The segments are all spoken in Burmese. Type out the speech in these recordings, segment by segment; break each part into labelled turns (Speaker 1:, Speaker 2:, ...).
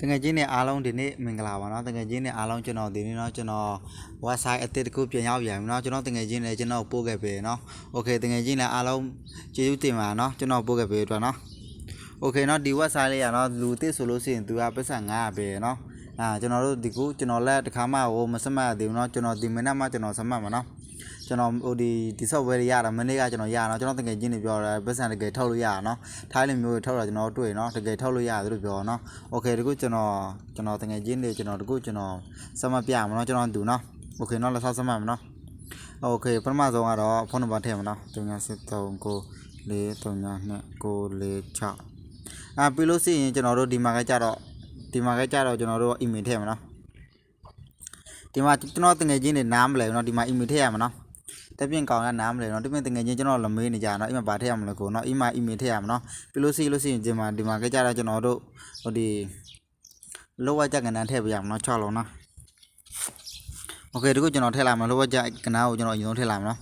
Speaker 1: တကယ်ချင်းနဲ့အားလုံးဒီနေ့မင်္ဂလာပါเนาะတကယ်ချင်းနဲ့အားလုံးကျွန်တော်ဒီနေ့เนาะကျွန်တော် website အသစ်တစ်ခုပြန်ရောက်ပြန်ပြီเนาะကျွန်တော်တကယ်ချင်းနဲ့ကျွန်တော်ပို့ခဲ့ပြီเนาะ okay တကယ်ချင်းနဲ့အားလုံးကျေးဇူးတင်ပါเนาะကျွန်တော်ပို့ခဲ့ပြီအတွက်เนาะ okay เนาะဒီ website လေးကเนาะလူတစ်ဆိုလို့ရှိရင်သူကပတ်စံ900ပဲเนาะအာကျွန်တော်တို့ဒီခုကျွန်တော်လက်တစ်ခါမှဟိုမစမှတ်ရသေးဘူးเนาะကျွန်တော်ဒီမနက်မှကျွန်တော်စမှတ်မှာเนาะ ကျွန်တော်ဟိုဒီဒီ software တွေရတာမနေ့ကကျွန်တော်ရတာကျွန်တော်တကယ်ချင်းနေပြောတာပတ်စံတကယ်ထုတ်လို့ရတာเนาะထိုင်းလိုမျိုးထုတ်တာကျွန်တော်တွေ့เนาะတကယ်ထုတ်လို့ရတယ်လို့ပြောเนาะ okay ဒီခုကျွန်တော်ကျွန်တော်တကယ်ချင်းနေကျွန်တော်ဒီခုကျွန်တော်စမှတ်ပြမှာเนาะကျွန်တော်တူเนาะ okay เนาะလက်ဆောက်စမှတ်မှာเนาะ okay ပထမဆုံးကတော့ဖုန်းနံပါတ်ထည့်မှာเนาะ3973ကို439 946အာပြီးလို့ရှိရင်ကျွန်တော်တို့ဒီမှာကကြတော့ဒီမှာကကြတော့ကျွန်တော်တို့ email ထည့်မှာเนาะဒီမှာကျွန်တော်တငယ်ချင်းတွေနားမလဲဘူးเนาะဒီမှာ email ထည့်ရမှာเนาะ တပြင်းကောင်ကနားမလဲเนาะဒီပြင်တငယ်ချင်းကျွန်တော်လမေးနေကြเนาะအိမ်မှာဗာထည့်ရမလဲကိုเนาะအိမ်မှာ email ထည့်ရမှာเนาะပြီးလို့ရှိလို့ရှိရင်ဒီမှာဒီမှာကကြတော့ကျွန်တော်တို့ဟိုဒီလောဝကြက်ကနန်းထည့်ပြရမှာเนาะ6လုံးเนาะโอเคဒီခုကျွန်တော်ထည့်လိုက်မှာလောဝကြက်ကနန်းကိုကျွန်တော်အရင်ဆုံးထည့်လိုက်မှာเนาะ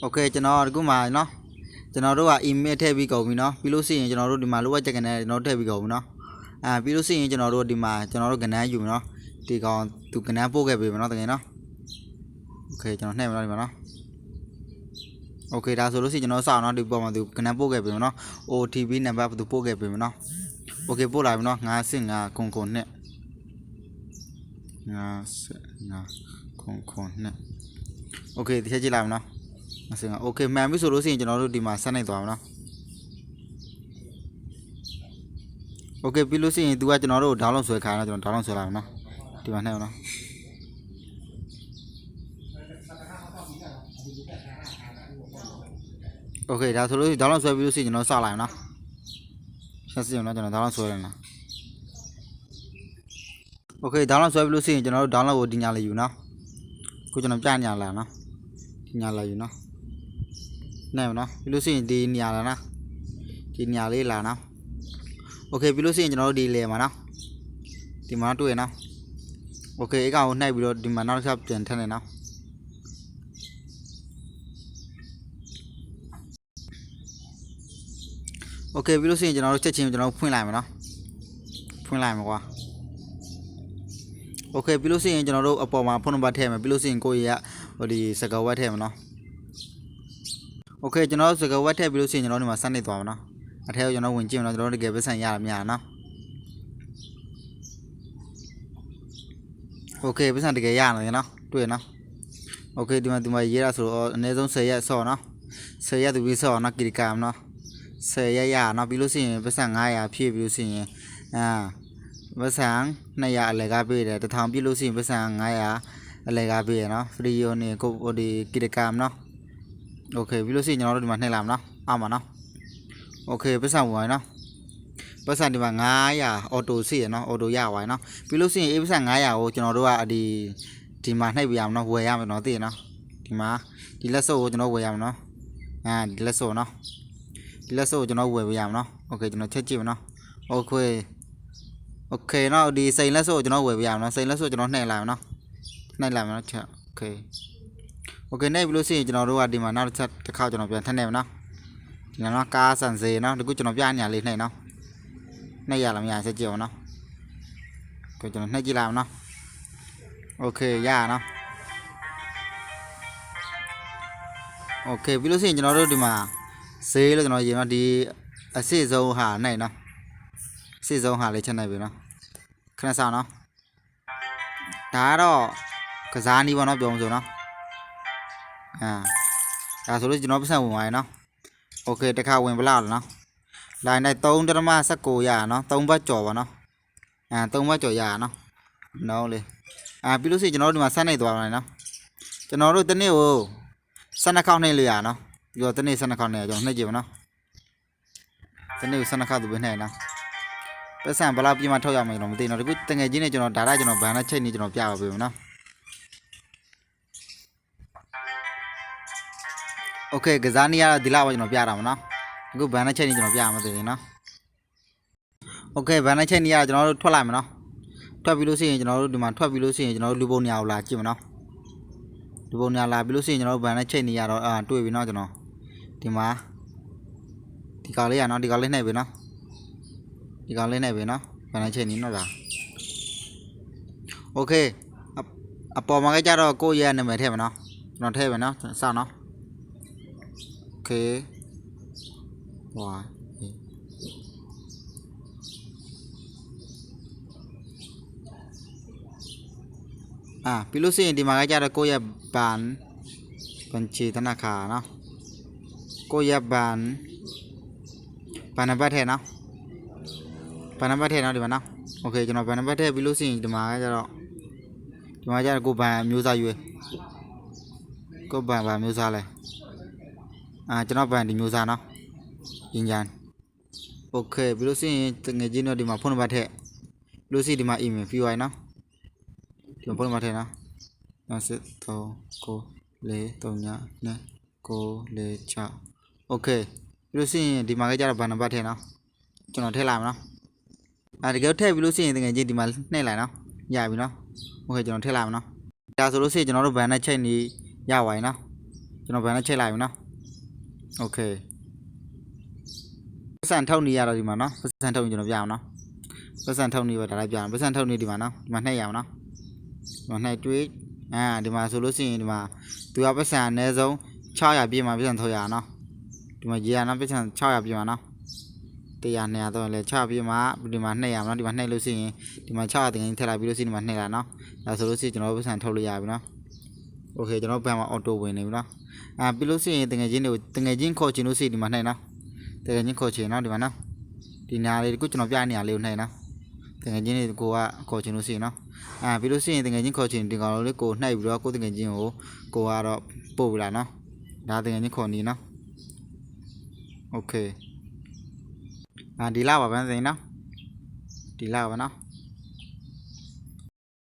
Speaker 1: โอเคကျွန်တော်ဒီခုမှာเนาะကျွန်တော်တို့က email ထည့်ပြီးကုန်ပြီเนาะပြီးလို့ရှိရင်ကျွန်တော်တို့ဒီမှာလောဝကြက်ကနန်းကျွန်တော်ထည့်ပြီးကုန်ပြီเนาะအာပြီးလို့ရှိရင်ကျွန်တော်တို့ဒီမှာကျွန်တော်တို့ကနန်းယူเนาะဒီကောင်သူကနန်းပို့ခဲ့ပြီเนาะတကယ်เนาะโอ เคကျွန်တော်နှိပ်မလို့ဒီမှာเนาะ โอเคဒါဆိုလို့ရှိရင်ကျွန်တော်စောင့်เนาะဒီပေါ်မှာသူကနန်းပို့ခဲ့ပြီမနော် OTP နံပါတ်သူပို့ခဲ့ပြီမနော်โอเคပို့လာပြီနော်55ခုံခုံနဲ့55ခုံခုံနဲ့โอเคတစ်ချက်ကြည့်လိုက်မနော်55โอเคမှန်ပြီဆိုလို့ရှိရင်ကျွန်တော်တို့ဒီမှာဆက်နိုင်သွားမနော်โอเคပြီးလို့ရှိရင် तू ကကျွန်တော်တို့ download ဆွဲခိုင်းတော့ကျွန်တော် download ဆွဲလိုက်မနော်ဒီမှာနှိပ်မနော် โอเคဒါဆိုလို့ဒေါင်းလောက်ဆွဲပြီးလို့ရှိရင်ကျွန်တော်စလိုက်အောင်နော်ဆက်စီအောင်နော်ကျွန်တော်ဒေါင်းလောက်ဆွဲရအောင်โอเคဒေါင်းလောက်ဆွဲပြီးလို့ရှိရင်ကျွန်တော်တို့ဒေါင်းလောက်ကိုဒီညာလေးယူနော်ခုကျွန်တော်ပြညာလာနော်ဒီညာလာယူနော်နဲ့မနော်ပြီးလို့ရှိရင်ဒီညာလာနော်ဒီညာလေးလာနော်โอเคပြီးလို့ရှိရင်ကျွန်တော်တို့ဒီလေမှာနော်ဒီမှာတွေ့ရနော်โอเคအကောင်ကိုနှိုက်ပြီးတော့ဒီမှာနောက်တစ်ချက်ပြန်ထည့်နေနော် โอเคပြီးလို့ဆိုရင်ကျွန်တော်တို့ချက်ချင်းကျွန်တော်တို့ဖွင့်လိုက်မယ်เนาะဖွင့်လိုက်မယ်ကွာโอเคပြီးလို့ဆိုရင်ကျွန်တော်တို့အပေါ်မှာဖုန်းနံပါတ်ထည့်မယ်ပြီးလို့ဆိုရင်ကိုယ့်ရဲ့ဟိုဒီစကားဝတ်ထည့်မယ်เนาะโอเคကျွန်တော်တို့စကားဝတ်ထည့်ပြီးလို့ဆိုရင်ကျွန်တော်တို့ဒီမှာစနစ်သွားမယ်เนาะအထက်ကိုကျွန်တော်ဝင်ကြည့်မယ်เนาะကျွန်တော်တို့တကယ်ပတ်စံရတာများเนาะโอเคပတ်စံတကယ်ရနေเนาะတွေ့เนาะโอเคဒီမှာဒီမှာရေးတာဆိုတော့အနည်းဆုံး10ရက်ဆော့เนาะ10ရက်သူပြီးဆော့เนาะကီလီကမ်เนาะ 10ရရเนาะပြီးလို့ရှိရင်ပတ်စံ900ဖြည့်ပြီးလို့ရှိရင်အာပတ်စံ200အလကားပေးတယ်1000ပြည့်လို့ရှိရင်ပတ်စံ900အလကားပေးရเนาะ free unit ကိုဒီကိတကမ်เนาะโอเคပြီးလို့ရှိရင်ကျွန်တော်တို့ဒီမှာနှိမ့်လာမနော်အောက်မှာနော်โอเคပတ်စံဝင်ပါနော်ပတ်စံဒီမှာ900အော်တိုစီရနော်အော်တိုရပါရနော်ပြီးလို့ရှိရင် A ပတ်စံ900ကိုကျွန်တော်တို့ကဒီဒီမှာနှိပ်ပြရမနော်ဝယ်ရမယ်နော်သိရနော်ဒီမှာဒီလက်စုပ်ကိုကျွန်တော်ဝယ်ရမနော်အဲဒီလက်စုပ်နော် ဒီလက်စုပ်ကိုကျွန်တော်ဝယ်ပေးရမှာနော်โอเคကျွန်တော်ချက်ကြည့်မယ်နော်โอเคโอเคနော်ဒီစိန်လက်စုပ်ကိုကျွန်တော်ဝယ်ပေးရမှာနော်စိန်လက်စုပ်ကျွန်တော်နှိပ်လိုက်မယ်နော်နှိပ်လိုက်မယ်နော်ချက်โอเคโอเคနှိပ်ပြီးလို့ရှိရင်ကျွန်တော်တို့ကဒီမှာနောက်တစ်ချက်တစ်ခါကျွန်တော်ပြန်ထပ်နှိပ်မယ်နော်ဒီနော်ကားဆန်စေနော်ဒီခုကျွန်တော်ပြညာလေးနှိပ်နော်နှိပ်ရလားမရဆက်ကြည့်အောင်နော်ကိုကျွန်တော်နှိပ်ကြည့်လိုက်အောင်နော်โอเคရရနော်โอเคပြီးလို့ရှိရင်ကျွန်တော်တို့ဒီမှာ ဈေးလို့ကျွန်တော်ရေးနော်ဒီအစစ်ဆုံးဟာနိုင်နော်အစစ်ဆုံးဟာလေးချက်နိုင်ပြီနော်ခဏဆောင်နော်ဒါကတော့ကစားနီးပေါ့နော်ပြောမှဆိုနော်အာဒါဆိုလို့ကျွန်တော်ပတ်စံဝင်သွားရနော်โอเคတစ်ခါဝင်ပလောက်နော်လိုင်းနဲ့3.19ရနော်3ဘတ်ကြော်ပါနော်အာ3ဘတ်ကြော်ရနော်နော်လေအာပြီးလို့ရှိရင်ကျွန်တော်တို့ဒီမှာဆက်နေသွားပါမယ်နော်ကျွန်တော်တို့တနေ့ကို12ခေါက်နှိပ်လို့ရနော် ဒီတော့တနေ့12ခေါက်နဲ့ကျွန်တော်နှိပ်ကြည့်ပါနော်တနေ့ကို12ခေါက်သူပဲနှိပ်နော်ပတ်စံဘယ်လောက်ပြင်းမှထုတ်ရမယ်ကျွန်တော်မသိတော့ဒီခုတငယ်ချင်းနဲ့ကျွန်တော်ဒါရကျွန်တော်ဘန်နဲ့ချိန်နေကျွန်တော်ပြပါပေးမယ်နော်โอเคကစားနေရတော့ဒီလောက်ပဲကျွန်တော်ပြတာမှာနော်ဒီခုဘန်နဲ့ချိန်နေကျွန်တော်ပြရမှာသိတယ်နော်โอเคဘန်နဲ့ချိန်နေရကျွန်တော်တို့ထွက်လိုက်မယ်နော်ထွက်ပြီးလို့ရှိရင်ကျွန်တော်တို့ဒီမှာထွက်ပြီးလို့ရှိရင်ကျွန်တော်တို့လူပုံနေရာကိုလာကြည့်မယ်နော်လူပုံနေရာလာပြီးလို့ရှိရင်ကျွန်တော်တို့ဘန်နဲ့ချိန်နေရတော့အာတွေ့ပြီနော်ကျွန်တော် ဒီမှာဒီကောင်လေးရနော်ဒီကောင်လေးနှိပ်ပြီနော်ဒီကောင်လေးနှိပ်ပြီနော် ဘယ်နှချိန်နီနော်ဒါโอเคအအပေါ်မှာကကြတော့ကိုယ့်ရဲ့နာမည်ထည့်မယ်နော်ကျွန်တော်ထည့်မယ်နော်စနော်โอเคဝါอ่าပြီးလို့ရှိရင်ဒီမှာကကြတော့ကိုယ့်ရဲ့ဘန်บัญชีธนาคารเนาะ ကိုယ့်ရဲ့ဘန်ဘန်နံပါတ်ထည့်နော်ဘန်နံပါတ်ထည့်နော်ဒီမှာနော်โอเคကျွန်တော်ဘန်နံပါတ်ထည့်ပြီးလို့ရှိရင်ဒီမှာကကြတော့ဒီမှာကကြတော့ကိုယ်ဘန်အမျိုးသားရွေးကိုယ်ဘန်ဗာမျိုးစားလဲအာကျွန်တော်ဘန်ဒီမျိုးစားနော်ရင်ကြန်โอเคပြီးလို့ရှိရင်တငယ်ချင်းတော့ဒီမှာဖုန်းနံပါတ်ထည့်ပြီးလို့ရှိရင်ဒီမှာ email ပြီးသွားပြီနော်ဒီမှာဖုန်းနံပါတ်ထည့်နော်နောက်စစ်တော့ကိုလေး3ညနဲ့ကိုလေး6 โอเคပြီးလို့ရှိရင်ဒီမှာကကြတော့ဘန်နံပါတ်ထည့်နော်ကျွန်တော်ထည့်လိုက်မယ်နော်အာတကယ်ထည့်ပြီးလို့ရှိရင်တကယ်ချင်းဒီမှာနှိပ်လိုက်နော်ရပြီနော်โอเคကျွန်တော်ထည့်လိုက်မယ်နော်ဒါဆိုလို့ရှိရင်ကျွန်တော်တို့ဘန်နဲ့ချိန်နေရပါပြီနော်ကျွန်တော်ဘန်နဲ့ချိန်လိုက်ပြီနော်โอเคပတ်စံထုတ်နေရတော့ဒီမှာနော်ပတ်စံထုတ်ရင်ကျွန်တော်ပြအောင်နော်ပတ်စံထုတ်နေပါဒါလိုက်ပြအောင်ပတ်စံထုတ်နေဒီမှာနော်ဒီမှာနှိပ်ရအောင်နော်ဒီမှာနှိပ်တွေးအာဒီမှာဆိုလို့ရှိရင်ဒီမှာသူကပတ်စံအနည်းဆုံး600ပြည့်မှာပတ်စံထုတ်ရအောင်နော် ဒီမှာရေရနော်ပတ်စံ600ပြည့်မှာနော်100 200တော့လဲ6ပြည့်မှာဒီမှာနှိပ်ရအောင်နော်ဒီမှာနှိပ်လို့ရှိရင်ဒီမှာ600တင်ရင်ထည့်လိုက်ပြီးလို့ရှိရင်ဒီမှာနှိပ်လာနော်ဒါဆိုလို့ရှိရင်ကျွန်တော်ပတ်စံထုတ်လို့ရပြီနော်โอเคကျွန်တော်ဘန်မှာအော်တိုဝင်နေပြီနော်အာပြီးလို့ရှိရင်တငယ်ချင်းတွေကိုတငယ်ချင်းခေါ်ချင်လို့ရှိရင်ဒီမှာနှိပ်နော်တငယ်ချင်းခေါ်ချင်နော်ဒီမှာနော်ဒီနာလေးကိုကျွန်တော်ပြနေရလေးကိုနှိပ်နော်တငယ်ချင်းတွေကိုကခေါ်ချင်လို့ရှိရင်နော်အာပြီးလို့ရှိရင်တငယ်ချင်းခေါ်ချင်ဒီကောင်လေးကိုနှိပ်ပြီးတော့ကိုတငယ်ချင်းကိုကိုကတော့ပို့ပြလာနော်ဒါတငယ်ချင်းခေါ်နေနော် โอเคအာဒီလာပါဗန်းစိန်နော်ဒီလာပါနော်